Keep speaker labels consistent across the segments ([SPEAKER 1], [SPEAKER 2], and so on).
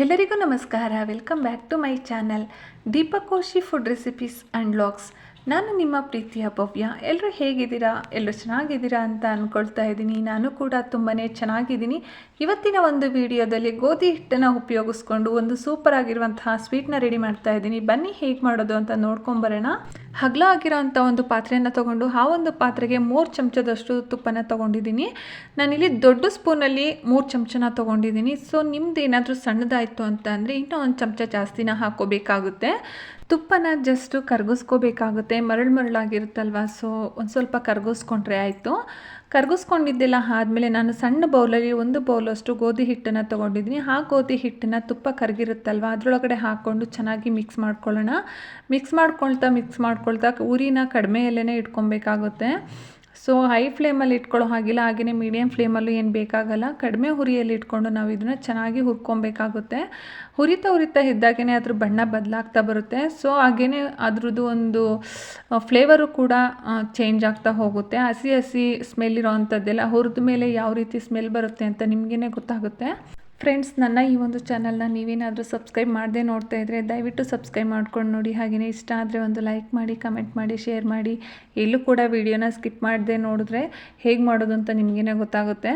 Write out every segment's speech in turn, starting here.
[SPEAKER 1] ಎಲ್ಲರಿಗೂ ನಮಸ್ಕಾರ. Welcome back to my channel Deepakoshi food recipes and logs ನಾನು ನಿಮ್ಮ ಪ್ರೀತಿಯ ಭವ್ಯ. ಎಲ್ಲರೂ ಹೇಗಿದ್ದೀರಾ? ಎಲ್ಲರೂ ಚೆನ್ನಾಗಿದ್ದೀರಾ ಅಂತ ಅಂದ್ಕೊಳ್ತಾ ಇದ್ದೀನಿ. ನಾನು ಕೂಡ ತುಂಬಾ ಚೆನ್ನಾಗಿದ್ದೀನಿ. ಇವತ್ತಿನ ಒಂದು ವಿಡಿಯೋದಲ್ಲಿ ಗೋಧಿ ಹಿಟ್ಟನ್ನು ಉಪಯೋಗಿಸ್ಕೊಂಡು ಒಂದು ಸೂಪರ್ ಆಗಿರುವಂತಹ ಸ್ವೀಟ್ನ ರೆಡಿ ಮಾಡ್ತಾ ಇದ್ದೀನಿ. ಬನ್ನಿ ಹೇಗೆ ಮಾಡೋದು ಅಂತ ನೋಡ್ಕೊಂಬರೋಣ ಹಗ್ಲ ಆಗಿರೋಂಥ ಒಂದು ಪಾತ್ರೆಯನ್ನು ತೊಗೊಂಡು ಆ ಒಂದು ಪಾತ್ರೆಗೆ ಮೂರು ಚಮಚದಷ್ಟು ತುಪ್ಪನ ತೊಗೊಂಡಿದ್ದೀನಿ. ನಾನಿಲ್ಲಿ ದೊಡ್ಡ ಸ್ಪೂನಲ್ಲಿ ಮೂರು ಚಮಚನ ತೊಗೊಂಡಿದ್ದೀನಿ. ಸೊ ನಿಮ್ದು ಏನಾದರೂ ಸಣ್ಣದಾಯಿತು ಅಂತ ಅಂದರೆ ಇನ್ನೂ ಒಂದು ಚಮಚ ಜಾಸ್ತಿನ ಹಾಕೋಬೇಕಾಗುತ್ತೆ. ತುಪ್ಪನ ಜಸ್ಟು ಕರಗಿಸ್ಕೋಬೇಕಾಗುತ್ತೆ. ಮರಳು ಮರಳಾಗಿರುತ್ತಲ್ವ? ಸೊ, ಒಂದು ಸ್ವಲ್ಪ ಕರಗಿಸ್ಕೊಂಡ್ರೆ ಆಯಿತು. ಕರಗಿಸ್ಕೊಂಡಿದ್ದೆಲ್ಲ ಆದಮೇಲೆ ನಾನು ಸಣ್ಣ ಬೌಲಲ್ಲಿ ಒಂದು ಬೌಲಷ್ಟು ಗೋಧಿ ಹಿಟ್ಟನ್ನು ತೊಗೊಂಡಿದ್ದೀನಿ. ಆ ಗೋಧಿ ಹಿಟ್ಟನ್ನು ತುಪ್ಪ ಕರಗಿರುತ್ತಲ್ವ? ಅದರೊಳಗಡೆ ಹಾಕ್ಕೊಂಡು ಚೆನ್ನಾಗಿ ಮಿಕ್ಸ್ ಮಾಡ್ಕೊಳ್ಳೋಣ. ಮಿಕ್ಸ್ ಮಾಡ್ಕೊಳ್ತಾ ಮಿಕ್ಸ್ ಮಾಡ್ಕೊಳ್ತಾ ಉರಿನ ಕಡಿಮೆಯಲ್ಲೇ ಇಟ್ಕೊಬೇಕಾಗುತ್ತೆ. ಸೊ ಹೈ ಫ್ಲೇಮಲ್ಲಿ ಇಟ್ಕೊಳ್ಳೋ ಹಾಗಿಲ್ಲ ಹಾಗೆಯೇ ಮೀಡಿಯಮ್ ಫ್ಲೇಮಲ್ಲೂ ಏನು ಬೇಕಾಗಲ್ಲ. ಕಡಿಮೆ ಹುರಿಯಲ್ಲಿ ಇಟ್ಕೊಂಡು ನಾವು ಇದನ್ನು ಚೆನ್ನಾಗಿ ಹುರ್ಕೊಬೇಕಾಗುತ್ತೆ. ಹುರಿತಾ ಹುರಿತಾ ಇದ್ದಾಗೇ ಅದ್ರ ಬಣ್ಣ ಬದಲಾಗ್ತಾ ಬರುತ್ತೆ. ಸೊ ಹಾಗೇ ಅದ್ರದ್ದು ಒಂದು ಫ್ಲೇವರು ಕೂಡ ಚೇಂಜ್ ಆಗ್ತಾ ಹೋಗುತ್ತೆ. ಹಸಿ ಹಸಿ ಸ್ಮೆಲ್ ಇರೋ ಅಂಥದ್ದೆಲ್ಲ ಹುರಿದ ಮೇಲೆ ಯಾವ ರೀತಿ ಸ್ಮೆಲ್ ಬರುತ್ತೆ ಅಂತ ನಿಮಗೇ ಗೊತ್ತಾಗುತ್ತೆ. ಫ್ರೆಂಡ್ಸ್ ನನ್ನ ಈ ಒಂದು ಚಾನಲ್ನ ನೀವೇನಾದರೂ ಸಬ್ಸ್ಕ್ರೈಬ್ ಮಾಡದೆ ನೋಡ್ತಾ ಇದ್ದರೆ ದಯವಿಟ್ಟು ಸಬ್ಸ್ಕ್ರೈಬ್ ಮಾಡ್ಕೊಂಡು ನೋಡಿ. ಹಾಗೆಯೇ ಇಷ್ಟ ಆದರೆ ಒಂದು ಲೈಕ್ ಮಾಡಿ ಕಮೆಂಟ್ ಮಾಡಿ ಶೇರ್ ಮಾಡಿ. ಎಲ್ಲೂ ಕೂಡ ವಿಡಿಯೋನ ಸ್ಕಿಪ್ ಮಾಡದೆ ನೋಡಿದ್ರೆ ಹೇಗೆ ಮಾಡೋದು ಅಂತ ನಿಮಗೇನೆ ಗೊತ್ತಾಗುತ್ತೆ.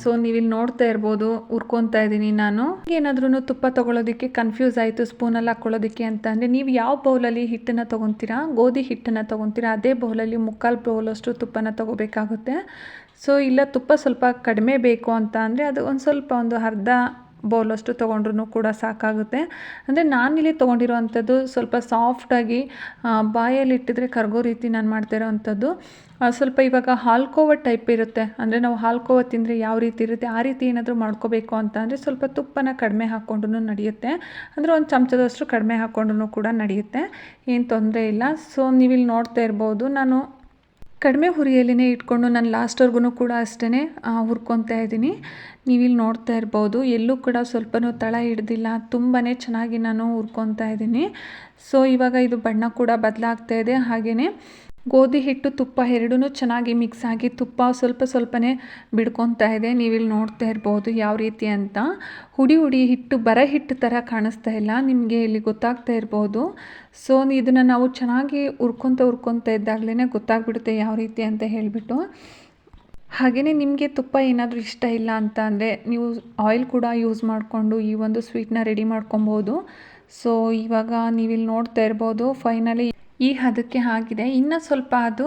[SPEAKER 1] ಸೊ ನೀವಿಲ್ಲಿ ನೋಡ್ತಾ ಇರ್ಬೋದು, ಹುರ್ಕೊತಾ ಇದ್ದೀನಿ ನಾನು. ಏನಾದ್ರೂ ತುಪ್ಪ ತೊಗೊಳೋದಕ್ಕೆ ಕನ್ಫ್ಯೂಸ್ ಆಯಿತು ಸ್ಪೂನಲ್ಲಿ ಹಾಕ್ಕೊಳ್ಳೋದಕ್ಕೆ ಅಂತ ಅಂದರೆ ನೀವು ಯಾವ ಬೌಲಲ್ಲಿ ಹಿಟ್ಟನ್ನು ತೊಗೊತೀರಾ, ಗೋಧಿ ಹಿಟ್ಟನ್ನು ತೊಗೊತೀರಾ, ಅದೇ ಬೌಲಲ್ಲಿ ಮುಕ್ಕಾಲು ಬೌಲಷ್ಟು ತುಪ್ಪನ ತೊಗೋಬೇಕಾಗುತ್ತೆ. ಸೊ ಇಲ್ಲ ತುಪ್ಪ ಸ್ವಲ್ಪ ಕಡಿಮೆ ಬೇಕು ಅಂತ ಅಂದರೆ ಅದು ಒಂದು ಸ್ವಲ್ಪ ಒಂದು ಅರ್ಧ ಬೌಲಷ್ಟು ತೊಗೊಂಡ್ರೂ ಕೂಡ ಸಾಕಾಗುತ್ತೆ. ಅಂದರೆ ನಾನಿಲ್ಲಿ ತೊಗೊಂಡಿರೋ ಅಂಥದ್ದು ಸ್ವಲ್ಪ ಸಾಫ್ಟಾಗಿ ಬಾಯಲ್ಲಿ ಇಟ್ಟಿದ್ರೆ ಕರಗೋ ರೀತಿ ನಾನು ಮಾಡ್ತಿರೋ ಅಂಥದ್ದು ಸ್ವಲ್ಪ ಇವಾಗ ಹಾಲ್ಕೋವ ಟೈಪ್ ಇರುತ್ತೆ. ಅಂದರೆ ನಾವು ಹಾಲ್ಕೋವ ತಿಂದರೆ ಯಾವ ರೀತಿ ಇರುತ್ತೆ, ಆ ರೀತಿ ಏನಾದರೂ ಮಾಡ್ಕೋಬೇಕು ಅಂತ ಅಂದರೆ ಸ್ವಲ್ಪ ತುಪ್ಪನ ಕಡಿಮೆ ಹಾಕ್ಕೊಂಡು ನಡೆಯುತ್ತೆ. ಅಂದರೆ ಒಂದು ಚಮಚದಷ್ಟು ಕಡಿಮೆ ಹಾಕ್ಕೊಂಡು ಕೂಡ ನಡೆಯುತ್ತೆ. ಏನು ತೊಂದರೆ ಇಲ್ಲ. ಸೊ ನೀವಿಲ್ಲಿ ನೋಡ್ತಾ ಇರ್ಬೋದು, ನಾನು ಕಡಿಮೆ ಹುರಿಯಲ್ಲೇ ಇಟ್ಕೊಂಡು ನಾನು ಲಾಸ್ಟ್ವರೆಗೂ ಕೂಡ ಅಷ್ಟೇ ಹುರ್ಕೊತಾ ಇದ್ದೀನಿ. ನೀವಿಲ್ಲಿ ನೋಡ್ತಾ ಇರ್ಬೋದು, ಎಲ್ಲೂ ಕೂಡ ಸ್ವಲ್ಪನೂ ತಳ ಹಿಡ್ದಿಲ್ಲ ತುಂಬಾ ಚೆನ್ನಾಗಿ ನಾನು ಹುರ್ಕೊತಾ ಇದ್ದೀನಿ. ಸೊ ಇವಾಗ ಇದು ಬಣ್ಣ ಕೂಡ ಬದಲಾಗ್ತಾ ಇದೆ ಹಾಗೆಯೇ ಗೋಧಿ ಹಿಟ್ಟು ತುಪ್ಪ ಎರಡೂ ಚೆನ್ನಾಗಿ ಮಿಕ್ಸ್ ಆಗಿ ತುಪ್ಪ ಸ್ವಲ್ಪ ಸ್ವಲ್ಪನೇ ಬಿಡ್ಕೊತಾ ಇದೆ. ನೀವಿಲ್ಲಿ ನೋಡ್ತಾ ಇರ್ಬೋದು ಯಾವ ರೀತಿ ಅಂತ. ಹುಡಿ ಹುಡಿ ಹಿಟ್ಟು ಬರ ಹಿಟ್ಟು ಥರ ಕಾಣಿಸ್ತಾ ಇಲ್ಲ. ನಿಮಗೆ ಇಲ್ಲಿ ಗೊತ್ತಾಗ್ತಾ ಇರ್ಬೋದು. ಸೊ ಇದನ್ನು ನಾವು ಚೆನ್ನಾಗಿ ಹುರ್ಕೊತ ಹುರ್ಕೊತ ಇದ್ದಾಗಲೇ ಗೊತ್ತಾಗ್ಬಿಡುತ್ತೆ ಯಾವ ರೀತಿ ಅಂತ ಹೇಳಿಬಿಟ್ಟು. ಹಾಗೆಯೇ ನಿಮಗೆ ತುಪ್ಪ ಏನಾದರೂ ಇಷ್ಟ ಇಲ್ಲ ಅಂತ ಅಂದರೆ ನೀವು ಆಯಿಲ್ ಕೂಡ ಯೂಸ್ ಮಾಡಿಕೊಂಡು ಈ ಒಂದು ಸ್ವೀಟ್ನ ರೆಡಿ ಮಾಡ್ಕೊಬೋದು ಸೊ ಇವಾಗ ನೀವಿಲ್ಲಿ ನೋಡ್ತಾ ಇರ್ಬೋದು ಫೈನಲಿ ಈ ಹದಕ್ಕೆ ಆಗಿದೆ. ಇನ್ನು ಸ್ವಲ್ಪ ಅದು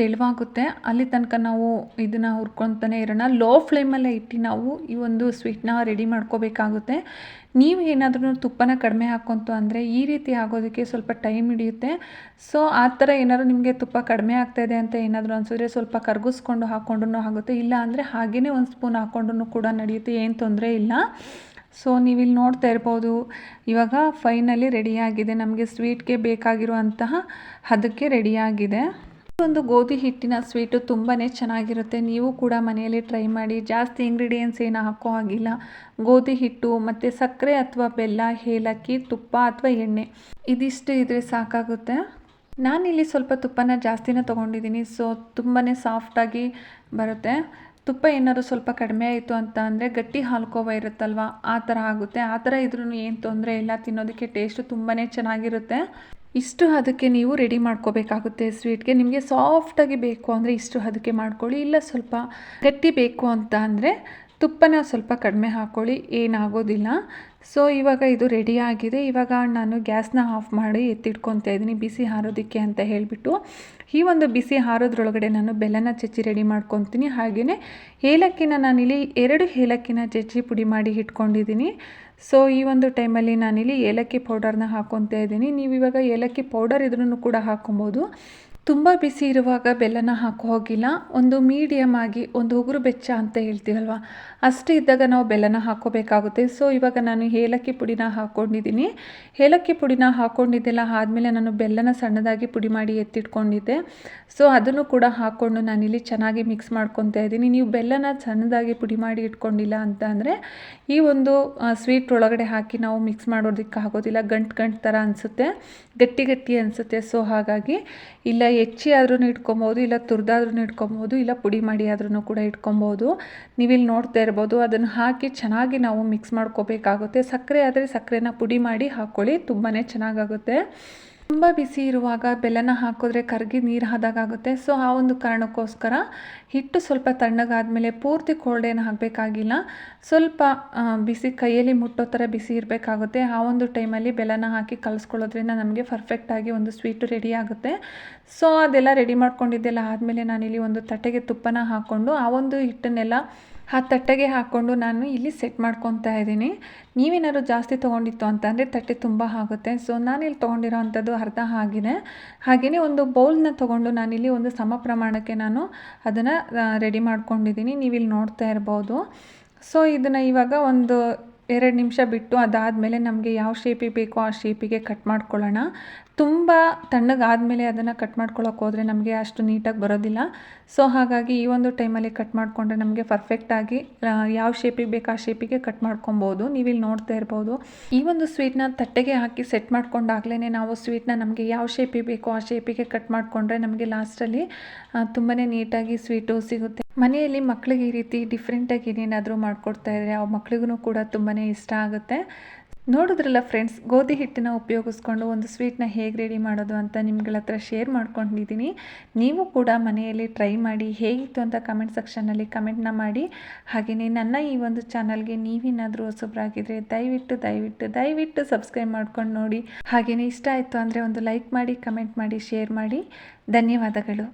[SPEAKER 1] ತೆಳುವಾಗುತ್ತೆ. ಅಲ್ಲಿ ತನಕ ನಾವು ಇದನ್ನು ಹುರ್ಕೊತಾನೆ ಇರೋಣ. ಲೋ ಫ್ಲೇಮಲ್ಲೇ ಇಟ್ಟು ನಾವು ಈ ಒಂದು ಸ್ವೀಟ್ನ ರೆಡಿ ಮಾಡ್ಕೋಬೇಕಾಗುತ್ತೆ. ನೀವು ಏನಾದ್ರೂ ತುಪ್ಪನ ಕಡಿಮೆ ಹಾಕೊಂತು ಅಂದರೆ ಈ ರೀತಿ ಆಗೋದಕ್ಕೆ ಸ್ವಲ್ಪ ಟೈಮ್ ಹಿಡಿಯುತ್ತೆ. ಸೊ ಆ ಥರ ಏನಾದರೂ ನಿಮಗೆ ತುಪ್ಪ ಕಡಿಮೆ ಆಗ್ತಾಯಿದೆ ಅಂತ ಏನಾದರೂ ಅನಿಸಿದ್ರೆ ಸ್ವಲ್ಪ ಕರಗಿಸ್ಕೊಂಡು ಹಾಕ್ಕೊಂಡು ಆಗುತ್ತೆ. ಇಲ್ಲ ಅಂದರೆ ಹಾಗೆಯೇ ಒಂದು ಸ್ಪೂನ್ ಹಾಕ್ಕೊಂಡು ಕೂಡ ನಡೆಯುತ್ತೆ. ಏನು ತೊಂದರೆ ಇಲ್ಲ. ಸೊ ನೀವಿಲ್ಲಿ ನೋಡ್ತಾ ಇರ್ಬೋದು, ಇವಾಗ ಫೈನಲಿ ರೆಡಿಯಾಗಿದೆ ನಮಗೆ ಸ್ವೀಟ್ಗೆ ಬೇಕಾಗಿರುವಂತಹ ಅದಕ್ಕೆ ರೆಡಿಯಾಗಿದೆ ಒಂದು ಗೋಧಿ ಹಿಟ್ಟಿನ ಸ್ವೀಟು ತುಂಬಾ ಚೆನ್ನಾಗಿರುತ್ತೆ. ನೀವು ಕೂಡ ಮನೆಯಲ್ಲಿ ಟ್ರೈ ಮಾಡಿ. ಜಾಸ್ತಿ ಇಂಗ್ರೀಡಿಯೆಂಟ್ಸ್ ಏನು ಹಾಕೋ ಹಾಗಿಲ್ಲ. ಗೋಧಿ ಹಿಟ್ಟು, ಮತ್ತು ಸಕ್ಕರೆ ಅಥವಾ ಬೆಲ್ಲ, ಏಲಕ್ಕಿ, ತುಪ್ಪ ಅಥವಾ ಎಣ್ಣೆ, ಇದಿಷ್ಟು ಇದ್ರೆ ಸಾಕಾಗುತ್ತೆ. ನಾನಿಲ್ಲಿ ಸ್ವಲ್ಪ ತುಪ್ಪನ ಜಾಸ್ತಿನೇ ತೊಗೊಂಡಿದ್ದೀನಿ. ಸೊ ತುಂಬಾ ಸಾಫ್ಟಾಗಿ ಬರುತ್ತೆ. ತುಪ್ಪ ಏನಾದ್ರು ಸ್ವಲ್ಪ ಕಡಿಮೆ ಆಯಿತು ಅಂತ ಅಂದರೆ ಗಟ್ಟಿ ಹಾಲ್ಕೋವ ಇರುತ್ತಲ್ವ? ಆ ಥರ ಆಗುತ್ತೆ. ಆ ಥರ ಇದ್ರೂ ಏನು ತೊಂದರೆ ಇಲ್ಲ. ತಿನ್ನೋದಕ್ಕೆ ಟೇಸ್ಟು ತುಂಬಾ ಚೆನ್ನಾಗಿರುತ್ತೆ. ಇಷ್ಟು ಅದಕ್ಕೆ ನೀವು ರೆಡಿ ಮಾಡ್ಕೋಬೇಕಾಗುತ್ತೆ ಸ್ವೀಟ್ಗೆ ನಿಮಗೆ ಸಾಫ್ಟಾಗಿ ಬೇಕು ಅಂದರೆ ಇಷ್ಟು ಅದಕ್ಕೆ ಮಾಡ್ಕೊಳ್ಳಿ. ಇಲ್ಲ ಸ್ವಲ್ಪ ಗಟ್ಟಿ ಬೇಕು ಅಂತ ಅಂದರೆ ತುಪ್ಪನ ಸ್ವಲ್ಪ ಕಡಿಮೆ ಹಾಕ್ಕೊಳ್ಳಿ ಏನಾಗೋದಿಲ್ಲ. ಸೊ ಇವಾಗ ಇದು ರೆಡಿ ಆಗಿದೆ. ಇವಾಗ ನಾನು ಗ್ಯಾಸ್ನ ಆಫ್ ಮಾಡಿ ಎತ್ತಿಟ್ಕೊತಾ ಇದ್ದೀನಿ, ಬಿಸಿ ಹಾರೋದಕ್ಕೆ ಅಂತ ಹೇಳಿಬಿಟ್ಟು. ಈ ಒಂದು ಬಿಸಿ ಹಾರೋದ್ರೊಳಗಡೆ ನಾನು ಬೆಲ್ಲನ ಚಚ್ಚಿ ರೆಡಿ ಮಾಡ್ಕೊತೀನಿ. ಹಾಗೆಯೇ ಏಲಕ್ಕಿನ ನಾನಿಲ್ಲಿ ಎರಡು ಏಲಕ್ಕಿನ ಚಚ್ಚಿ ಪುಡಿ ಮಾಡಿ ಇಟ್ಕೊಂಡಿದ್ದೀನಿ. ಸೊ ಈ ಒಂದು ಟೈಮಲ್ಲಿ ನಾನಿಲ್ಲಿ ಏಲಕ್ಕಿ ಪೌಡರ್ನ ಹಾಕ್ಕೊತಾ ಇದ್ದೀನಿ. ನೀವು ಇವಾಗ ಏಲಕ್ಕಿ ಪೌಡರ್ ಇದ್ರೂ ಕೂಡ ಹಾಕೊಬೋದು. ತುಂಬ ಬಿಸಿ ಇರುವಾಗ ಬೆಲ್ಲನ ಹಾಕೋ ಹೋಗಿಲ್ಲ. ಒಂದು ಮೀಡಿಯಮ್ ಆಗಿ ಒಂದು ಉಗುರು ಬೆಚ್ಚ ಅಂತ ಹೇಳ್ತೀವಲ್ವ? ಅಷ್ಟು ಇದ್ದಾಗ ನಾವು ಬೆಲ್ಲನ ಹಾಕೋಬೇಕಾಗುತ್ತೆ. ಸೊ ಇವಾಗ ನಾನು ಏಲಕ್ಕಿ ಪುಡಿನ ಹಾಕ್ಕೊಂಡಿದ್ದೀನಿ ಏಲಕ್ಕಿ ಪುಡಿನ ಹಾಕ್ಕೊಂಡಿದ್ದೆಲ್ಲ ಆದಮೇಲೆ ನಾನು ಬೆಲ್ಲನ ಸಣ್ಣದಾಗಿ ಪುಡಿ ಮಾಡಿ ಎತ್ತಿಟ್ಕೊಂಡಿದ್ದೆ. ಸೊ ಅದನ್ನು ಕೂಡ ಹಾಕ್ಕೊಂಡು ನಾನಿಲ್ಲಿ ಚೆನ್ನಾಗಿ ಮಿಕ್ಸ್ ಮಾಡ್ಕೊತಾ ಇದ್ದೀನಿ. ನೀವು ಬೆಲ್ಲನ ಸಣ್ಣದಾಗಿ ಪುಡಿ ಮಾಡಿ ಇಟ್ಕೊಂಡಿಲ್ಲ ಅಂತ ಅಂದರೆ, ಈ ಒಂದು ಸ್ವೀಟ್ ಒಳಗಡೆ ಹಾಕಿ ನಾವು ಮಿಕ್ಸ್ ಮಾಡೋದಕ್ಕೆ ಆಗೋದಿಲ್ಲ ಗಂಟು ಗಂಟು ಥರ ಅನಿಸುತ್ತೆ. ಗಟ್ಟಿ ಗಟ್ಟಿ ಅನಿಸುತ್ತೆ. ಸೊ ಹಾಗಾಗಿ ಇಲ್ಲ ಹೆಚ್ಚಿ ಆದ್ರೂ ಇಟ್ಕೊಬೋದು, ಇಲ್ಲ ತುರಿದಾದ್ರೂ ಇಟ್ಕೊಬೋದು, ಇಲ್ಲ ಪುಡಿ ಮಾಡಿ ಆದ್ರೂ ಕೂಡ ಇಟ್ಕೊಬೋದು. ನೀವಿಲ್ಲಿ ನೋಡ್ತಾ ಇರ್ಬೋದು, ಅದನ್ನು ಹಾಕಿ ಚೆನ್ನಾಗಿ ನಾವು ಮಿಕ್ಸ್ ಮಾಡ್ಕೋಬೇಕಾಗುತ್ತೆ. ಸಕ್ಕರೆ ಆದರೆ ಸಕ್ಕರೆನ ಪುಡಿ ಮಾಡಿ ಹಾಕ್ಕೊಳ್ಳಿ ತುಂಬಾ ಚೆನ್ನಾಗಾಗುತ್ತೆ. ತುಂಬ ಬಿಸಿ ಇರುವಾಗ ಬೆಲ್ಲನ ಹಾಕಿದ್ರೆ ಕರಗಿ ನೀರು ಆದಾಗುತ್ತೆ ಸೊ, ಆ ಒಂದು ಕಾರಣಕ್ಕೋಸ್ಕರ ಹಿಟ್ಟು ಸ್ವಲ್ಪ ತಣ್ಣಗಾದಮೇಲೆ ಪೂರ್ತಿ ಕೋಲ್ಡ್ ಏನು ಹಾಕಬೇಕಾಗಿಲ್ಲ. ಸ್ವಲ್ಪ ಬಿಸಿ ಕೈಯಲ್ಲಿ ಮುಟ್ಟೋ ಥರ ಬಿಸಿ ಇರಬೇಕಾಗುತ್ತೆ. ಆ ಒಂದು ಟೈಮಲ್ಲಿ ಬೆಲ್ಲನ ಹಾಕಿ ಕಲಿಸ್ಕೊಳ್ಳೋದ್ರಿಂದ ನಮಗೆ ಪರ್ಫೆಕ್ಟಾಗಿ ಒಂದು ಸ್ವೀಟು ರೆಡಿ ಆಗುತ್ತೆ. ಸೊ, ಅದೆಲ್ಲ ರೆಡಿ ಮಾಡ್ಕೊಂಡಿದ್ದೆಲ್ಲ ಆದಮೇಲೆ ನಾನಿಲ್ಲಿ ಒಂದು ತಟ್ಟೆಗೆ ತುಪ್ಪನ ಹಾಕ್ಕೊಂಡು ಆ ಒಂದು ಹಿಟ್ಟನ್ನೆಲ್ಲ ಆ ತಟ್ಟೆಗೆ ಹಾಕ್ಕೊಂಡು ನಾನು ಇಲ್ಲಿ ಸೆಟ್ ಮಾಡ್ಕೊತಾ ಇದ್ದೀನಿ. ನೀವೇನಾದ್ರು ಜಾಸ್ತಿ ತೊಗೊಂಡಿತ್ತು ಅಂತಂದರೆ ತಟ್ಟೆ ತುಂಬ ಆಗುತ್ತೆ. ಸೊ ನಾನಿಲ್ಲಿ ತೊಗೊಂಡಿರೋ ಅಂಥದ್ದು ಅರ್ಧ ಆಗಿದೆ ಹಾಗೆಯೇ ಒಂದು ಬೌಲ್ನ ತೊಗೊಂಡು ನಾನಿಲ್ಲಿ ಒಂದು ಸಮ ಪ್ರಮಾಣಕ್ಕೆ ನಾನು ಅದನ್ನು ರೆಡಿ ಮಾಡ್ಕೊಂಡಿದ್ದೀನಿ. ನೀವಿಲ್ಲಿ ನೋಡ್ತಾ ಇರ್ಬೋದು. ಸೊ ಇದನ್ನು ಇವಾಗ ಒಂದು ಎರಡು ನಿಮಿಷ ಬಿಟ್ಟು ಅದಾದಮೇಲೆ ನಮಗೆ ಯಾವ ಶೇಪಿಗೆ ಬೇಕೋ ಆ ಶೇಪಿಗೆ ಕಟ್ ಮಾಡ್ಕೊಳ್ಳೋಣ. ತುಂಬ ತಣ್ಣಗಾದಮೇಲೆ ಅದನ್ನು ಕಟ್ ಮಾಡ್ಕೊಳ್ಳೋಕೆ ಹೋದರೆ ನಮಗೆ ಅಷ್ಟು ನೀಟಾಗಿ ಬರೋದಿಲ್ಲ. ಸೊ ಹಾಗಾಗಿ ಈ ಒಂದು ಟೈಮಲ್ಲಿ ಕಟ್ ಮಾಡಿಕೊಂಡ್ರೆ ನಮಗೆ ಪರ್ಫೆಕ್ಟಾಗಿ ಯಾವ ಶೇಪಿಗೆ ಬೇಕು ಆ ಶೇಪಿಗೆ ಕಟ್ ಮಾಡ್ಕೊಬೋದು ನೀವಿಲ್ಲಿ ನೋಡ್ತಾ ಇರ್ಬೋದು. ಈ ಒಂದು ಸ್ವೀಟ್ನ ತಟ್ಟೆಗೆ ಹಾಕಿ ಸೆಟ್ ಮಾಡ್ಕೊಂಡಾಗಲೇ ನಾವು ಸ್ವೀಟ್ನ ನಮಗೆ ಯಾವ ಶೇಪಿಗೆ ಬೇಕೋ ಆ ಶೇಪಿಗೆ ಕಟ್ ಮಾಡಿಕೊಂಡ್ರೆ ನಮಗೆ ಲಾಸ್ಟಲ್ಲಿ ತುಂಬಾ ನೀಟಾಗಿ ಸ್ವೀಟು ಸಿಗುತ್ತೆ. ಮನೆಯಲ್ಲಿ ಮಕ್ಕಳಿಗೆ ಈ ರೀತಿ ಡಿಫ್ರೆಂಟಾಗಿ ಏನೇನಾದರೂ ಮಾಡಿಕೊಡ್ತಾ ಇದ್ದರೆ ಆ ಮಕ್ಳಿಗೂ ಕೂಡ ತುಂಬಾ ಇಷ್ಟ ಆಗುತ್ತೆ. ನೋಡಿದ್ರಲ್ಲ ಫ್ರೆಂಡ್ಸ್ ಗೋಧಿ ಹಿಟ್ಟನ್ನು ಉಪಯೋಗಿಸ್ಕೊಂಡು ಒಂದು ಸ್ವೀಟ್ನ ಹೇಗೆ ರೆಡಿ ಮಾಡೋದು ಅಂತ ನಿಮ್ಗಳ ಹತ್ರ ಶೇರ್ ಮಾಡ್ಕೊಂಡಿದ್ದೀನಿ. ನೀವು ಕೂಡ ಮನೆಯಲ್ಲಿ ಟ್ರೈ ಮಾಡಿ ಹೇಗಿತ್ತು ಅಂತ ಕಮೆಂಟ್ ಸೆಕ್ಷನಲ್ಲಿ ಕಮೆಂಟ್ನ ಮಾಡಿ. ಹಾಗೆಯೇ ನನ್ನ ಈ ಒಂದು ಚಾನಲ್ಗೆ ನೀವೇನಾದರೂ ಹೊಸಬ್ರಾಗಿದ್ದರೆ ದಯವಿಟ್ಟು ದಯವಿಟ್ಟು ದಯವಿಟ್ಟು ಸಬ್ಸ್ಕ್ರೈಬ್ ಮಾಡ್ಕೊಂಡು ನೋಡಿ. ಹಾಗೆಯೇ ಇಷ್ಟ ಆಯಿತು ಅಂದರೆ ಒಂದು ಲೈಕ್ ಮಾಡಿ ಕಮೆಂಟ್ ಮಾಡಿ ಶೇರ್ ಮಾಡಿ. ಧನ್ಯವಾದಗಳು.